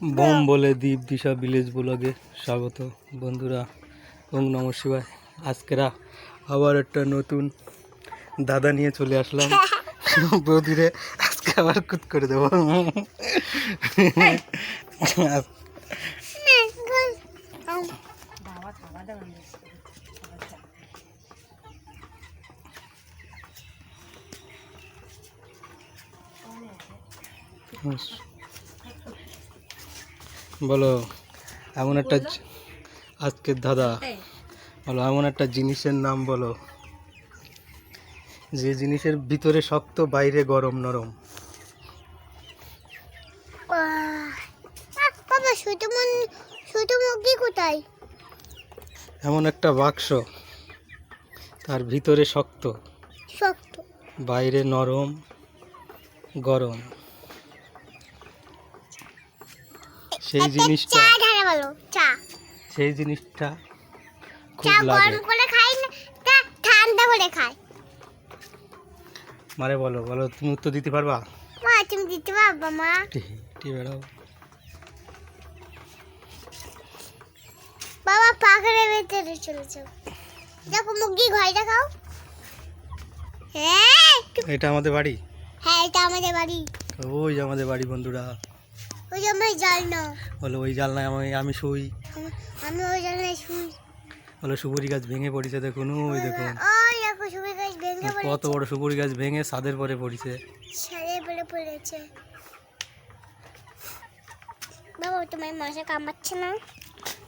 Bomb বলে দ্বীপ দিশা village ব্লগে স্বাগত বন্ধুরা, ওম নম শিবায়। আজকেরা আবার একটা নতুন দাদা নিয়ে চলে আসলাম। বৌদিরে আজকে আবার কুত করে দেবো। বলো এমন একটা আজকের দাদা বলো এমন একটা জিনিসের নাম বলো। যে জিনিসের ভিতরে শক্ত বাইরে গরম নরম। বাবা শুধু মন কোথায়? এমন একটা বাক্স তার ভিতরে শক্ত শক্ত। বাইরে নরম গরম। সেই জিনিসটা চা ঢালা বলো চা। সেই জিনিসটা খুব চা লাগে। গরম করে খাই না ঠান্ডা করে খাই। মারে বলো বলো তুমি উত্তর দিতে পারবা? মা তুমি দিতে পারবা মা। টি বেড়াও। বাবা পাখারে ভেতরে চলেছে দেখো মুরগি ঘরে দেখাও হ্যাঁ এটা আমাদের বাড়ি? হ্যাঁ এটা আমাদের বাড়ি। ওই আমাদের বাড়ি বন্ধুরা। ওই আমার জাল না বলো ওই জালনায় আমি আমি শুই। আমি- ওই জালনায় শুই। বলো সুপুরি গাছ ভেঙে পড়েছে দেখুন ওই দেখুন। ওই দেখো সুবি গাছ ভেঙে কত বড় সুপুরি গাছ ভেঙে ছাদের পরে পড়েছে। সারে বলে পড়েছে। বাবা তোমার মশা কামড়াচ্ছে না।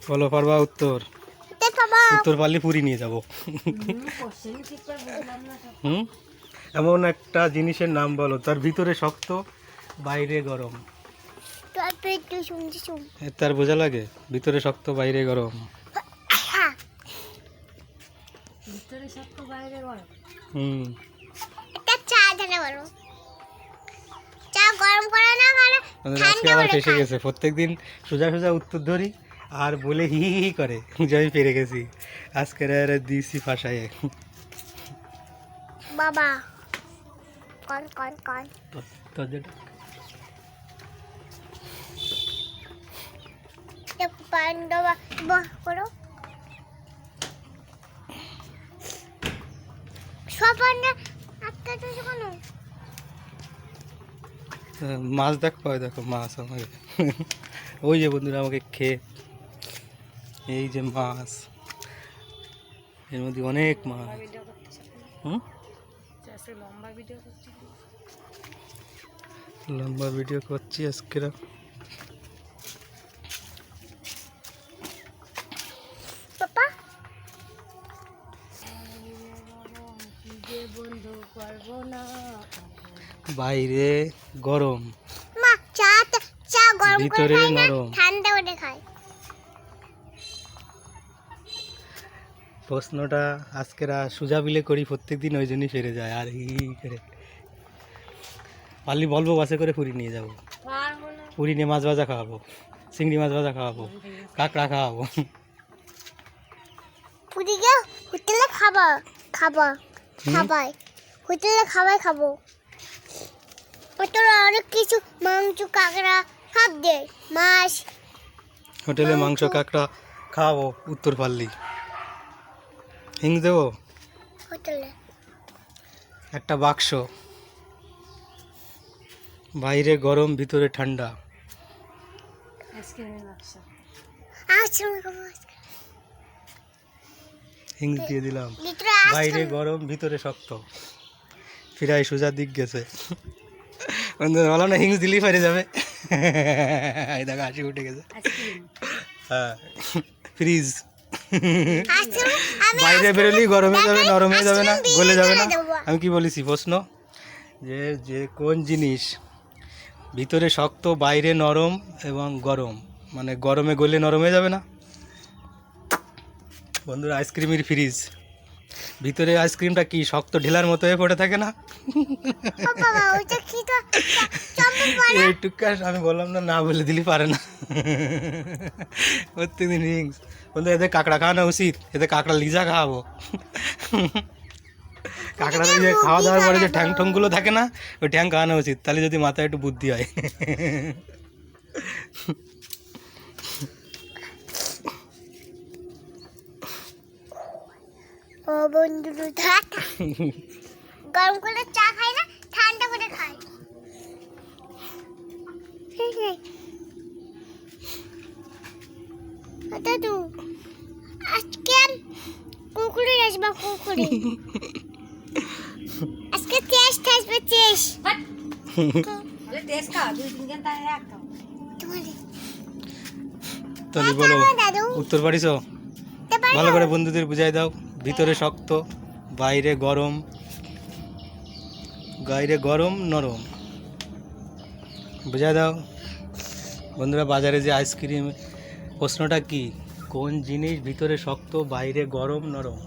বলো পারবা উত্তর? উত্তর পারলে পুরী নিয়ে যাব। হুম? এমন একটা জিনিসের নাম বলো তার ভিতরে শক্ত বাইরে গরম। তার বোঝা লাগে? ভিতরে শক্ত বাইরে গরম। হুম। একটা চা ঢালা বলো। চা গরম করে না খালে আজকে ঠান্ডা আবার করে ফেসে খায়। গেছে। প্রত্যেকদিন সোজা সোজা উত্তর ধরি আর বলে হি হি করে। যে আমি পেরে গেছি। আজকে আর দিছি ফাঁসায় বাবা। কন কন কন। তোর যেটা দেখো পান্ডবা বাহ করো। আহ, মাছ দেখো দেখো মাছ আমাকে। ওই যে বন্ধুরা আমাকে খেয়ে। এই যে মাছ। এর মধ্যে অনেক মাছ। হুম? লম্বা ভিডিও করছি আজকে। বাইরে গরম। মা চা চা গরম ভিতরে নরম। ঠান্ডা প্রশ্নটা আজকের সুজা বিলে করি প্রত্যেকদিন ওই জন্যই ফিরে যায়। আর হি করে। পারলি বলব বাসে করে পুরী নিয়ে যাব। পুরী নিয়ে মাছ ভাজা খাওয়াবো চিংড়ি মাছ ভাজা খাওয়াবো কাঁকড়া খাওয়াবো। পুরি গিয়ে হোটেলে খাবার খাবার হুম? হোটেলে খাবার খাব। হোটেলে অনেক কিছু মাংস কাঁকড়া সব দেয়। মাছ হোটেলে মাংস। কাঁকড়া খাওয়াবো উত্তর পারলি হিং দেবো? হোটেলে। একটা বাক্স। বাইরে গরম ভিতরে ঠান্ডা। হিং দিয়ে দিলাম। বাইরে গরম ভিতরে শক্ত। ফিরাই সোজা দিক গেছে। বন্ধুরা বললাম না হিংস দিলেই পারে যাবে। এই দেখো হাসি উঠে গেছে। হ্যাঁ ফ্রিজ। বাইরে বেরোলেই গরমে যাবে নরমে যাবে না গলে যাবে না। আমি কি বলেছি প্রশ্ন? যে যে কোন জিনিস ভিতরে শক্ত বাইরে নরম এবং গরম? মানে গরমে গলে নরমে যাবে না? বন্ধুরা আইসক্রিমের ফ্রিজ। ভিতরে আইসক্রিমটা কি শক্ত ঢেলার মতো হয়ে পড়ে থাকে না? এইটুকু আমি বললাম না না বলে দিলি পারে না। প্রত্যেকদিন রিংস বন্ধু এদের কাঁকড়া খাওয়ানো উচিত এদের কাঁকড়া লিজা খাওয়াবো। কাঁকড়া যে খাওয়া দাওয়ার পরে যে ঠ্যাং ঠ্যাংগুলো থাকে না ওই ঠ্যাং খাওয়ানো উচিত তাহলে যদি মাথায় একটু বুদ্ধি হয়। ও বন্ধু দাদা গরম করে চা খাই না ঠান্ডা করে খাই দাদু। আজকে কুকুরে আসবা কুকুরে আজকে টেস্ট আসবে টেস্ট তোমার তাহলে বলো দাদু উত্তর পারিস ভালো করে বন্ধুদের বুঝাই দাও। ভিতরে শক্ত, বাইরে গরম বাইরে গরম, নরম। বুঝাই দাও, বন্ধুরা, বাজারে যে আইসক্রিম, প্রশ্নটা কি? কোন জিনিস ভিতরে শক্ত, বাইরে গরম, নরম?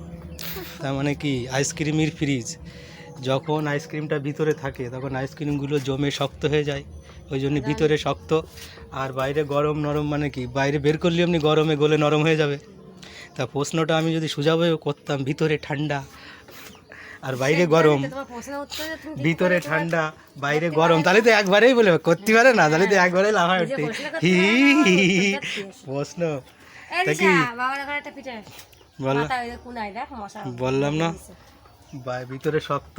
তার মানে কি? আইসক্রিমের ফ্রিজ। যখন আইসক্রিমটা ভিতরে থাকে, তখন আইসক্রিমগুলো জমে শক্ত হয়ে যায়। ওই জন্য ভিতরে শক্ত আর বাইরে গরম, নরম মানে কি? বাইরে বের করলে এমনি গরমে গলে নরম হয়ে যাবে। তা প্রশ্নটা আমি যদি সোজাভাবে করতাম ভিতরে ঠান্ডা আর বাইরে গরম ভিতরে ঠান্ডা বাইরে গরম। তাহলে তো একবারেই বলে করতে পারে না তাহলে তো একবারেই লাফায় উঠতে হি। প্রশ্ন। কি? বললাম বললাম না। ভিতরে শক্ত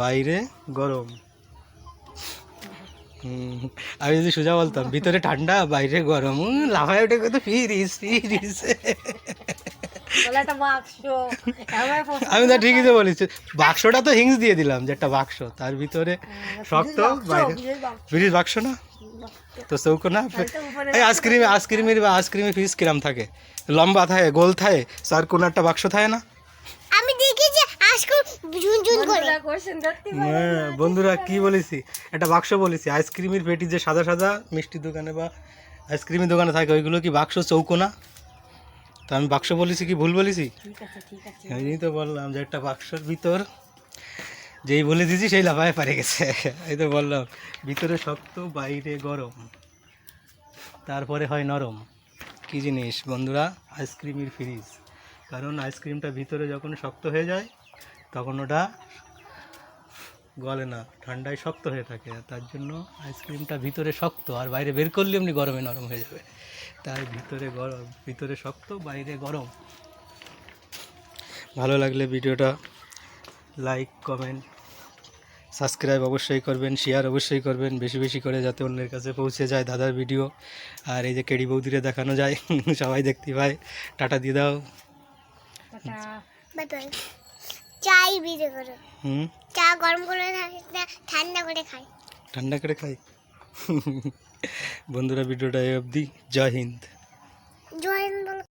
বাইরে গরম। আমি যদি সোজা বলতাম ভিতরে ঠান্ডা বাইরে গরম। লাফায় উঠে কত ফিরিস ফিরিস। আমি তো ঠিকই তো বলিস বাক্সটা তো হিংস দিয়ে দিলাম যে একটা বাক্স। তার ভিতরে শক্ত বাইরে ফ্রিজ বাক্স না? তো চৌকো না? এই আইসক্রিম আইসক্রিমের বা আইসক্রিমের ফ্রিজ কিরাম থাকে? লম্বা থাকে গোল থাকে সার কোনো একটা বাক্স থাকে না আমি দেখেছি আজকে ঝুনঝুন করে হ্যাঁ বন্ধুরা কি বলেছি? একটা বাক্স বলেছি আইসক্রিমের পেটি যে সাদা সাদা মিষ্টি দোকানে বা আইসক্রিমের দোকানে থাকে ওইগুলো কি বাক্স চৌকো না? তো আমি বাক্স বলেছি কি ভুল বলেছি? এই তো বললাম যে একটা বাক্সর ভিতর যেই বলে দিয়েছি সেই লাফায় পারে গেছে। এই তো বললাম ভিতরে শক্ত বাইরে গরম। তারপরে হয় নরম। কি জিনিস বন্ধুরা? আইসক্রিমের ফ্রিজ। কারণ আইসক্রিমটা ভিতরে যখন শক্ত হয়ে যায় তখন ওটা গলে না ঠান্ডায় শক্ত হয়ে থাকে আর তার জন্য আইসক্রিমটা ভিতরে শক্ত আর বাইরে বের করলে এমনি গরমে নরম হয়ে যাবে। তাই ভিতরে গরম ভিতরে শক্ত বাইরে গরম। ভালো লাগলে ভিডিওটা লাইক কমেন্ট সাবস্ক্রাইব অবশ্যই করবেন শেয়ার অবশ্যই করবেন বেশি বেশি করে যাতে অন্যের কাছে পৌঁছে যায় দাদার ভিডিও। আর এই যে কেডি বৌদিরে দেখানো যায় সবাই দেখতে পায়। টাটা দিয়ে দাও। Bye bye. চাই ভিজে করে। হুম? চা গরম করে না ঠান্ডা করে খাই। ঠান্ডা করে খাই? বন্ধুরা ভিডিওটা এই অবধি। জয় হিন্দ। জয়েন